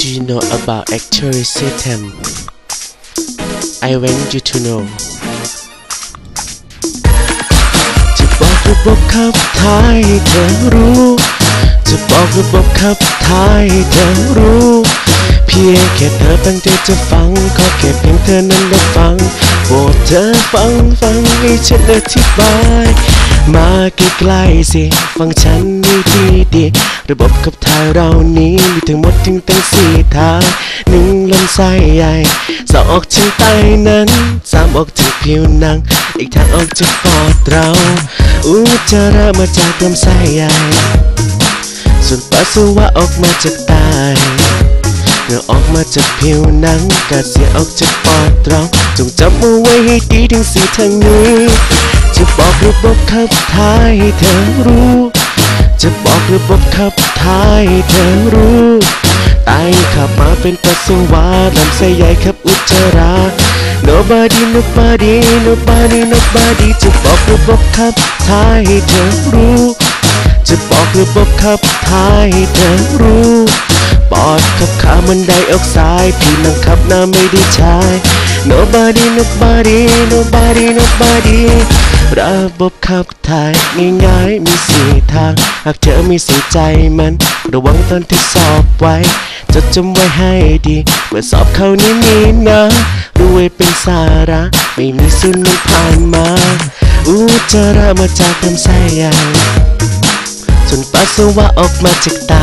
Do you know about actuary system I want you to know จะบอกระบบขับถ่ายเธอรู้ จะบอกระบบขับถ่ายเธอรู้ เพียงแค่เธอตั้งใจจะฟังขอแค่เพียงเธอนั้นได้ฟังโปรดเธอฟังฟังให้ฉันอธิบาย มาใกล้ๆสิฟังฉันดีดีดีระบบขับถ่ายเรานี้มีทั้งหมดถึงตั้งสี่ทางหนึ่งลำไส้ใหญ่สองออกทางใต้นั้นสามออกจากผิวหนัง อีกทางออกจากปอดเราอุจจาระมาจากลำไส้ใหญ่ส่วนปัสสาวะออกมาจากไตเหงื่อออกมาจากผิวหนังกาเสียออกจากปอดเราจงจำเอาไว้ให้ดีทั้งสี่ทางนี้ จะบอกระบบขับถ่ายให้เธอรู้ จะบอกระบบขับถ่ายให้เธอรู้ไตขับมาเป็นปัสสาวะลำไส้ใหญ่ขับอุจจาระ nobody nobody nobody nobody จะบอกระบบขับถ่ายให้เธอรู้ จะบอกระบบขับถ่ายให้เธอรู้ปอดขับขามันไดออกไซด์ผิวหนังขับหน้าไม่ได้ใช้ nobody nobody nobody nobody ระบบขับถ่ายง่ายๆมีสี่ทาง หากเธอมีสีใจมัน ระวังตอนที่สอบไว้จดจำไว้ให้ดี เมื่อสอบเข้านี้มีนะรู้ไว้เป็นสาระ ไม่มีสุนมันผ่านมา อุจจาระมาจากลำไส้ใหญ่ส่วนปัสสาวะออกมาจากไต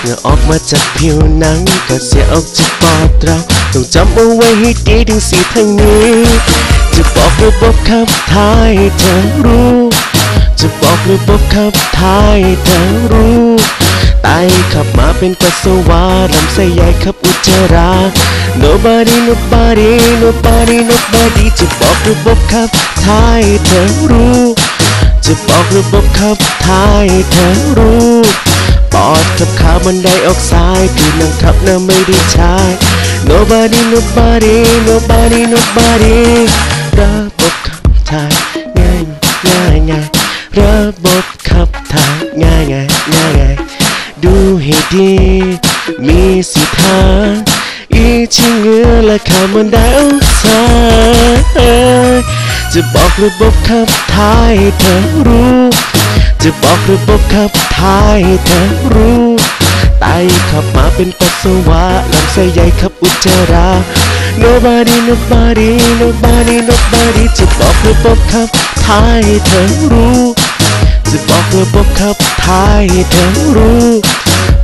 เหงื่อออกมาจากผิวหนังก็เสียออกจากปอดเรา ต้องจำเอาไว้ให้ดีทั้งสี่ทางนี้จะ ระบบขับถ่ายเธอรู้ จะบอกระบบขับถ่ายเธอรู้ไตขับมาเป็นปัสสาวะลำไส้ใหญ่ขับอุจจาระ nobody nobody nobody nobody จะบอกระบบขับถ่ายเธอรู้ จะบอกระบบขับถ่ายเธอรู้ปอดขับขามันไดออกไซด์ผิวหนังขับน้ำไม่ได้ใช้ nobody nobody nobody nobody ระบบขับถ่ายง่ายง่ายง่ายระบบขับถ่ายง่ายง่ายง่ายง่ายดูให้ดี มีสิทาอีชิงเหงือและขามันไดออกไซด์จะบอกระบบขับถ่ายให้เธอรู้ จะบอกระบบขับถ่ายให้เธอรู้ไตขับมาเป็นปัสสาวะลำไส้ใหญ่ขับอุจจาระ nobody nobody nobody nobody จะบอกระบบขับถ่ายเธอรู้ จะบอกระบบขับถ่ายเธอรู้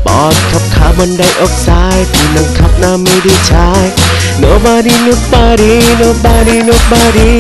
ปอดขับขามันไดออกไซด์ผิวหนังขับหน้าไม่ได้ใช้ nobody nobody nobody nobody